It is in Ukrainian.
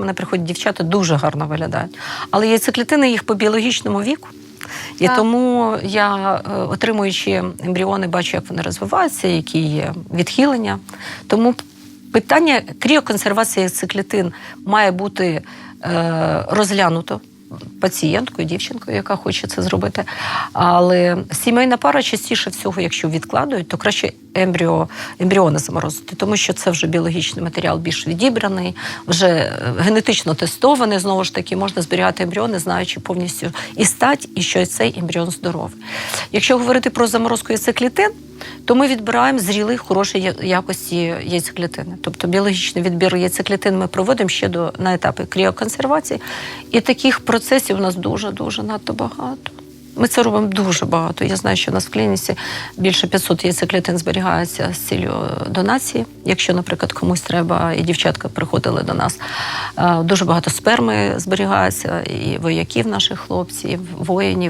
Мене приходять дівчата, дуже гарно виглядають. Але яйцеклітини їх по біологічному віку. І Так. тому я, е, отримуючи ембріони, бачу, як вони розвиваються, які є відхилення. Тому питання кріоконсервації яйцеклітин має бути е, розглянуто пацієнткою, дівчинкою, яка хоче це зробити. Але сімейна пара частіше всього, якщо відкладують, то краще ембріо, ембріони заморозити, тому що це вже біологічний матеріал більш відібраний, вже е, генетично тестований. Знову ж таки, можна зберігати ембріони, знаючи повністю і стать, і що цей ембріон здоровий. Якщо говорити про заморозку яйцеклітин, то ми відбираємо зрілий хорошої якості яйцеклітини. Тобто біологічний відбір яйцеклітин ми проводимо ще до на етапі кріоконсервації. І таких процесів у нас дуже дуже надто багато. Ми це робимо дуже багато. Я знаю, що у нас в клініці більше 500 яйцеклітин зберігається з ціллю донації. Якщо, наприклад, комусь треба, і дівчатка приходили до нас. Е, Дуже багато сперми зберігається, і вояків наших хлопців, воїнів.